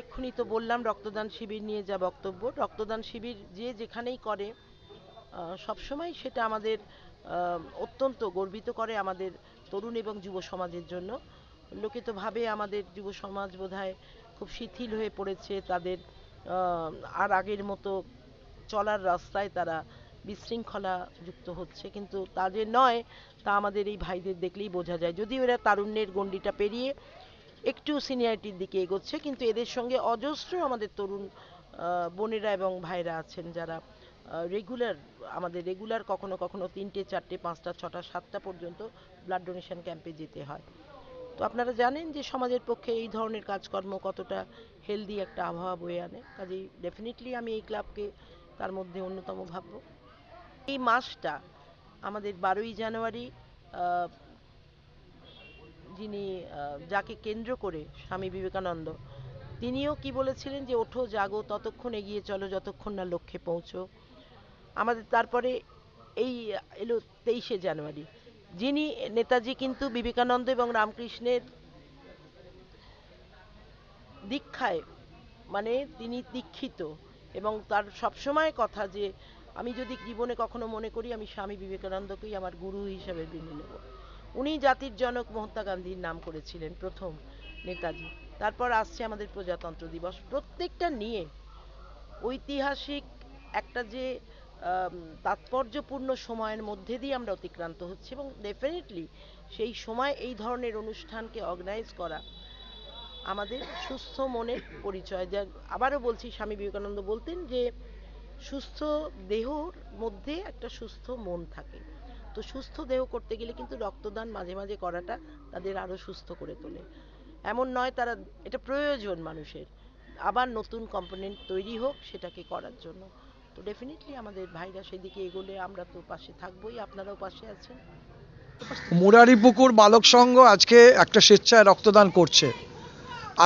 এক্ষুনি তো বললাম রক্তদান শিবির নিয়ে যা বক্তব্য। রক্তদান শিবির যে যেখানেই করে সবসময় সেটা আমাদের অত্যন্ত গর্বিত করে আমাদের তরুণ এবং যুব সমাজের জন্য। লোকে তো ভাবে আমাদের যুব সমাজ বোধহয় খুব শিথিল হয়ে পড়েছে, তাদের আর আগের মতো চলার রাস্তায় তারা বিশৃঙ্খলা যুক্ত হচ্ছে। কিন্তু তা যে নয়, তা আমাদের এই ভাইদের দেখলেই বোঝা যায়। যদিও এরা তারুণ্যের গণ্ডিটা পেরিয়ে একটু সিনিয়রিটির দিকে এগোচ্ছে, কিন্তু এদের সঙ্গে অজস্র আমাদের তরুণ বোনেরা এবং ভাইরা আছেন যারা রেগুলার আমাদের রেগুলার কখনো কখনো তিনটে, চারটে, পাঁচটা, ছটা, সাতটা পর্যন্ত ব্লাড ডোনেশন ক্যাম্পে যেতে হয়। তো আপনারা জানেন যে সমাজের পক্ষে এই ধরনের কাজকর্ম কতটা হেলদি একটা আবহাওয়া বয়ে আনে। কাজেই ডেফিনেটলি আমি এই ক্লাবকে তার মধ্যে অন্যতম ভাবব। এই মাসটা আমাদের বারোই জানুয়ারি যিনি যাকে কেন্দ্র করে স্বামী বিবেকানন্দ, তিনিও কি বলেছিলেন যে, ওঠো, জাগো, ততক্ষণ এগিয়ে চলো, যতক্ষণ না লক্ষ্যে পৌঁছো। আমাদের তারপরে এই এলো তেইশে জানুয়ারি। যিনি নেতাজি কিন্তু বিবেকানন্দ এবং রামকৃষ্ণের দীক্ষায় মানে তিনি দীক্ষিত এবং তার সবসময় কথা যে, আমি যদি জীবনে কখনো মনে করি, আমি স্বামী বিবেকানন্দকেই আমার গুরু হিসেবে মেনে নেব। উনি জাতির জনক মহাত্মা গান্ধীর নাম করেছিলেন প্রথম নেতাজি। তারপর আসছে আমাদের প্রজাতন্ত্র দিবস। প্রত্যেকটা নিয়ে ঐতিহাসিক একটা যে তাৎপর্যপূর্ণ সময়ের মধ্যে দিয়ে আমরা অতিক্রান্ত হচ্ছি এবং ডেফিনেটলি সেই সময় এই ধরনের অনুষ্ঠানকে অর্গানাইজ করা আমাদের সুস্থ মনের পরিচয়। যা আবারও বলছি, স্বামী বিবেকানন্দ বলতেন যে সুস্থ দেহর মধ্যে একটা সুস্থ মন থাকে। তো সুস্থ দেহ করতে গেলে কিন্তু রক্তদান মাঝে মাঝে করাটা তাদের আরও সুস্থ করে তোলে। এমন নয় তারা, এটা প্রয়োজন মানুষের। আবার নতুন কম্পোনেন্ট তৈরি হোক সেটাকে করার জন্য। তো ডেফিনেটলি আমাদের ভাইরা সেদিকে এগোলে আমরা তো পাশে থাকবোই, আপনারাও পাশে আছেন। মুরারিপুকুর বালক সংঘ আজকে একটা স্বেচ্ছায় রক্তদান করছে।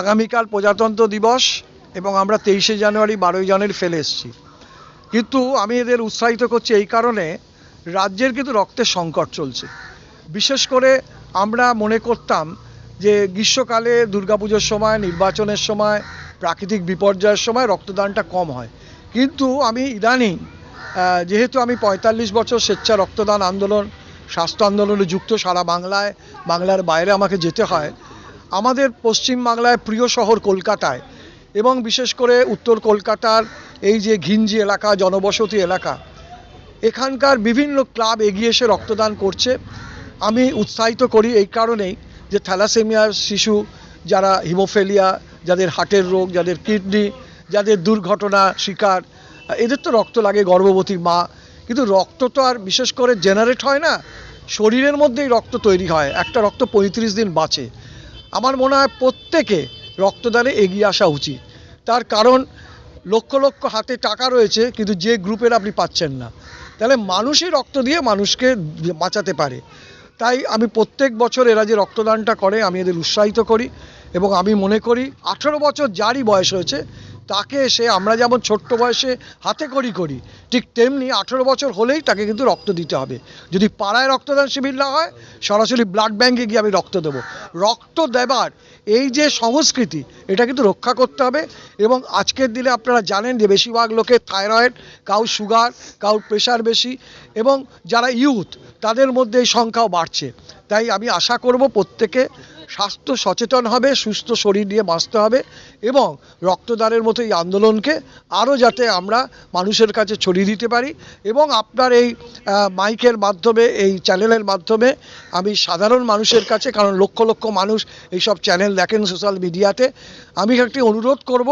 আগামীকাল প্রজাতন্ত্র দিবস এবং আমরা তেইশে জানুয়ারি, বারোই জানুয়ারি ফেলে এসেছি। কিন্তু আমি এদের উৎসাহিত করছি এই কারণে রাজ্যের কিন্তু রক্তের সংকট চলছে। বিশেষ করে আমরা মনে করতাম যে গ্রীষ্মকালে দুর্গাপুজোর সময়, নির্বাচনের সময়, প্রাকৃতিক বিপর্যয়ের সময় রক্তদানটা কম হয়। কিন্তু আমি ইদানিং যেহেতু আমি পঁয়তাল্লিশ বছর স্বেচ্ছা রক্তদান আন্দোলন, স্বাস্থ্য আন্দোলনে যুক্ত সারা বাংলায়, বাংলার বাইরে আমাকে যেতে হয়, আমাদের পশ্চিম বাংলায় প্রিয় শহর কলকাতায় এবং বিশেষ করে উত্তর কলকাতার এই যে ঘিঞ্জি এলাকা, জনবসতি এলাকা, এখানকার বিভিন্ন ক্লাব এগিয়ে এসে রক্তদান করছে। আমি উৎসাহিত করি এই কারণেই যে থ্যালাসেমিয়ার শিশু, যারা হিমোফেলিয়া, যাদের হার্টের রোগ, যাদের কিডনি যাদের দুর্ঘটনা, শিকার, এদের তো রক্ত লাগে, গর্ভবতী মা। কিন্তু রক্ত তো আর বিশেষ করে জেনারেট হয় না, শরীরের মধ্যেই রক্ত তৈরি হয়। একটা রক্ত পঁয়ত্রিশ দিন বাঁচে। আমার মনে হয় প্রত্যেকে রক্তদানে এগিয়ে আসা উচিত। তার কারণ, লক্ষ লক্ষ হাতে টাকা রয়েছে, কিন্তু যে গ্রুপের আপনি পাচ্ছেন না। তাহলে মানুষই রক্ত দিয়ে মানুষকে বাঁচাতে পারে। তাই আমি প্রত্যেক বছর এরা যে রক্তদানটা করে, আমি এদের উৎসাহিত করি এবং আমি মনে করি আঠেরো বছর যারই বয়স হয়েছে তাকে সে, আমরা যেমন ছোট্ট বয়সে হাতে করি করি, ঠিক তেমনি আঠেরো বছর হলেই তাকে কিন্তু রক্ত দিতে হবে। যদি পাড়ায় রক্তদান শিবির না হয়, সরাসরি ব্লাড ব্যাঙ্কে গিয়ে আমি রক্ত দেবো। রক্ত দেবার এই যে সংস্কৃতি, এটা কিন্তু রক্ষা করতে হবে এবং আজকের দিনে আপনারা জানেন যে বেশিরভাগ লোকের থাইরয়েড, কাউ সুগার, কাউ প্রেশার বেশি এবং যারা ইউথ তাদের মধ্যে এই সংখ্যাও বাড়ছে। তাই আমি আশা করব প্রত্যেকে স্বাস্থ্য সচেতন হবে, সুস্থ শরীর নিয়ে বাঁচতে হবে এবং রক্তদানের মতো এই আন্দোলনকে আরও যাতে আমরা মানুষের কাছে ছড়িয়ে দিতে পারি এবং আপনার এই মাইকের মাধ্যমে, এই চ্যানেলের মাধ্যমে আমি সাধারণ মানুষের কাছে, কারণ লক্ষ লক্ষ মানুষ এইসব চ্যানেল দেখেন সোশ্যাল মিডিয়াতে আমি একটি অনুরোধ করব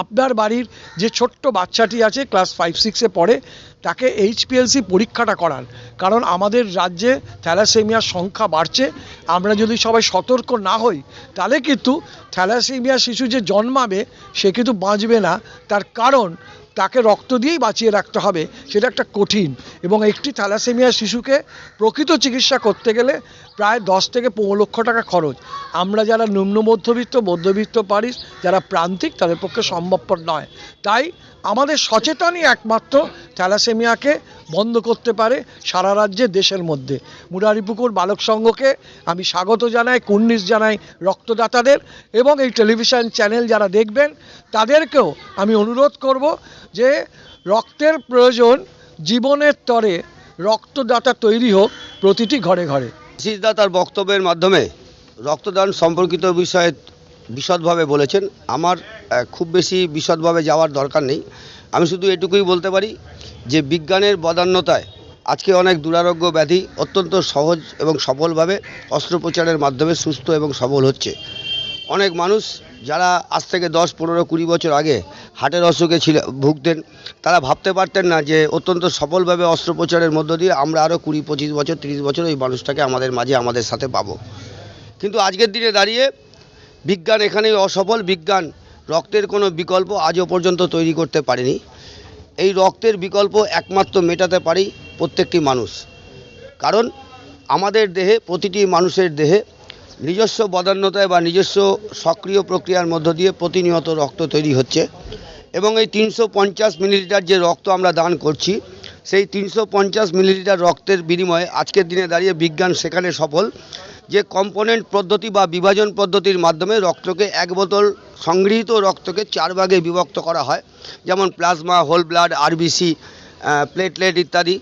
আপনার বাড়ির যে ছোট্ট বাচ্চাটি আছে ক্লাস ফাইভ সিক্সে পড়ে, তাকে এইচপিএলসি পরীক্ষাটা করান। কারণ আমাদের রাজ্যে থ্যালাসেমিয়ার সংখ্যা বাড়ছে। আমরা যদি সবাই সতর্ক না হই, তাহলে কিন্তু থ্যালাসেমিয়া শিশু যে জন্মাবে, সে কিন্তু বাঁচবে না। তার কারণ তাকে রক্ত দিয়েই বাঁচিয়ে রাখতে হবে, সেটা একটা কঠিন। এবং একটি থ্যালাসেমিয়া শিশুকে প্রকৃত চিকিৎসা করতে গেলে প্রায় দশ থেকে পনেরো লক্ষ টাকা খরচ। আমরা যারা নিম্ন মধ্যবিত্ত মধ্যবিত্ত পারিস, যারা প্রান্তিক, তাদের পক্ষে সম্ভবপর নয়। তাই আমাদের সচেতনই একমাত্র থ্যালাসেমিয়াকে বন্ধ করতে পারে সারা রাজ্যে, দেশের মধ্যে। মুরারিপুকুর বালক সংঘকে আমি স্বাগত জানাই, কুর্নিশ জানাই রক্তদাতাদের এবং এই টেলিভিশন চ্যানেল যারা দেখবেন, তাদেরকেও আমি অনুরোধ করব যে রক্তের প্রয়োজন জীবনের তরে রক্তদাতা তৈরি হোক প্রতিটি ঘরে ঘরে। আশিসদা তার বক্তব্যের মাধ্যমে রক্তদান সম্পর্কিত বিষয়ে বিশদভাবে বলেছেন। আমার খুব বেশি বিশদভাবে যাওয়ার দরকার নেই। আমি শুধু এটুকুই বলতে পারি যে বিজ্ঞানের বদান্যতায় আজকে অনেক দুরারোগ্য ব্যাধি অত্যন্ত সহজ এবং সফলভাবে অস্ত্রোপচারের মাধ্যমে সুস্থ এবং সবল হচ্ছে। অনেক মানুষ যারা আজ থেকে দশ, পনেরো, কুড়ি বছর আগে হার্টের অসুখে ছিল, ভুগতেন, তারা ভাবতে পারতেন না যে অত্যন্ত সফলভাবে অস্ত্রোপচারের মধ্য দিয়ে আমরা আরও কুড়ি, পঁচিশ বছর, তিরিশ বছর ওই মানুষটাকে আমাদের মাঝে, আমাদের সাথে পাবো। কিন্তু আজকের দিনে দাঁড়িয়ে বিজ্ঞান এখানেই অসফল। বিজ্ঞান রক্তের কোনো বিকল্প আজও পর্যন্ত তৈরি করতে পারেনি। এই রক্তের বিকল্প একমাত্র মেটাতে পারি প্রত্যেকটি মানুষ। কারণ আমাদের দেহে, প্রতিটি মানুষের দেহে নিজস্ব বদান্যতায় বা নিজস্ব সক্রিয় প্রক্রিয়ার মধ্য দিয়ে প্রতিনিয়ত রক্ত তৈরি হচ্ছে এবং এই তিনশো পঞ্চাশ মিলিলিটার যে রক্ত আমরা দান করছি, সেই তিনশো পঞ্চাশ মিলিলিটার রক্তের বিনিময়ে আজকের দিনে দাঁড়িয়ে বিজ্ঞান সেখানে সফল। যে কম্পোনেন্ট পদ্ধতি বা বিভাজন পদ্ধতির মাধ্যমে রক্তকে এক বোতল সংগৃহীত রক্তকে চার ভাগে বিভক্ত করা হয়, যেমন plasma, whole blood, RBC platelet ইত্যাদি।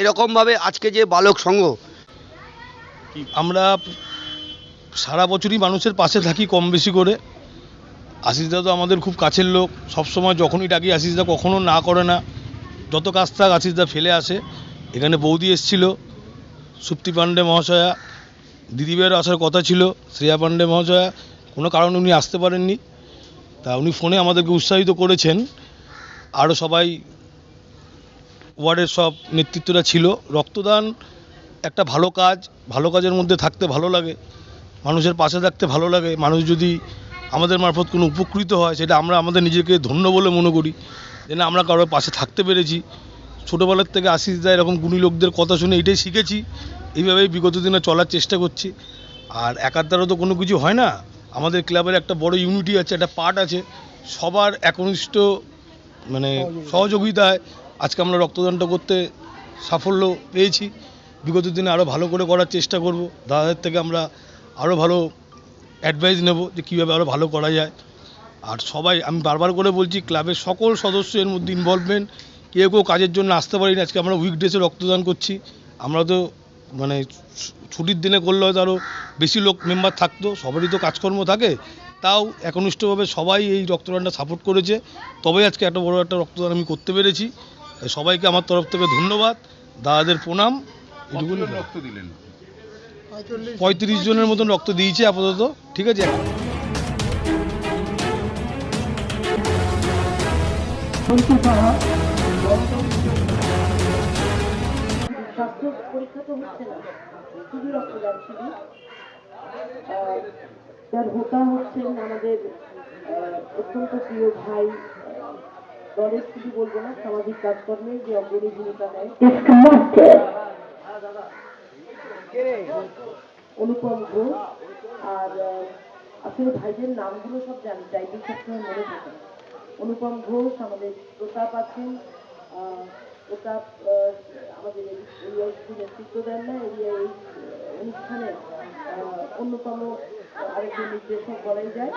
এরকমভাবে আজকে যে বালক সংঘ। আমরা সারা বছরই মানুষের পাশে থাকি কম বেশি করে। আশিসদা তো আমাদের খুব কাছের লোক। সবসময় যখনই ডাকি, আশিসদা কখনো না করে না। যত কাজ থাক, আশিসদা ফেলে আসে। এখানে বৌদি এসছিল। সুপ্তি পাণ্ডে মহাশয়া দিদিভাইয়ের আসার কথা ছিল, শ্রেয়া পাণ্ডে মহাশয়া, কোনো কারণে উনি আসতে পারেননি। তা উনি ফোনে আমাদেরকে উৎসাহিত করেছেন। আরও সবাই ওয়ার্ডের সব নেতৃত্বরা ছিল। রক্তদান একটা ভালো কাজ, ভালো কাজের মধ্যে থাকতে ভালো লাগে, মানুষের পাশে থাকতে ভালো লাগে। মানুষ যদি আমাদের মারফত কোনো উপকৃত হয়, সেটা আমরা আমাদের নিজেকে ধন্য বলে মনে করি। যে না আমরা কারোর পাশে থাকতে পেরেছি। ছোটোবেলার থেকে আশিস দা এরকম গুণী লোকদের কথা শুনে এটাই শিখেছি। এইভাবেই বিগত দিনে চলার চেষ্টা করছি। আর একার দ্বারা তো কোনো কিছু হয় না। আমাদের ক্লাবের একটা বড় ইউনিটি আছে একটা পার্ট আছে। সবার একনিষ্ঠ মানে সহযোগিতায় আজকে আমরা রক্তদানটা করতে সাফল্য পেয়েছি। বিগত দিনে আরও ভালো করে করার চেষ্টা করব। দাদাদের থেকে আমরা আরও ভালো অ্যাডভাইস নেব যে কীভাবে আরও ভালো করা যায়। আর সবাই আমি বারবার করে বলছি ক্লাবের সকল সদস্য এর মধ্যে ইনভলভমেন্ট কেউ কেউ কাজের জন্য আসতে পারিনি। আজকে আমরা উইকডেসে রক্তদান করছি। আমরা তো মানে ছুটির দিনে করলে হয়তো আরও বেশি লোক মেম্বার থাকতো। সবারই তো কাজকর্ম থাকে। তাও একনিষ্ঠভাবে সবাই এই রক্তদানটা সাপোর্ট করেছে। তবে আজকে এত বড় একটা রক্তদান আমি করতে পেরেছি। সবাইকে আমার তরফ থেকে ধন্যবাদ। দাদাদের প্রণাম। এটুকুনি রক্ত দিলেন? পঁয়ত্রিশ জনের মতন রক্ত দিয়েছে আপাতত। ঠিক আছে? স্বাস্থ্য পরীক্ষা তো হচ্ছে না। শুধু রক্তদান শিবির। যার হোতা হচ্ছেন আমাদের অত্যন্ত প্রিয় ভাই দলের শুধু বলব না, সামাজিক কাজকর্মে যে অগ্রণী ভূমিকা নেয়। অনুপম ঘোষ, আর আসলে ভাইদের নামগুলো সব জানি টাইপিং সবসময় মনে থাকে অনুপম ঘোষ আমাদের প্রতাপ আছেন আহ, আমাদের শুধু নেতৃত্ব দেন না এরিয়া এই অনুষ্ঠানে অন্যতম আরেকজন নির্দেশক বলাই যায়।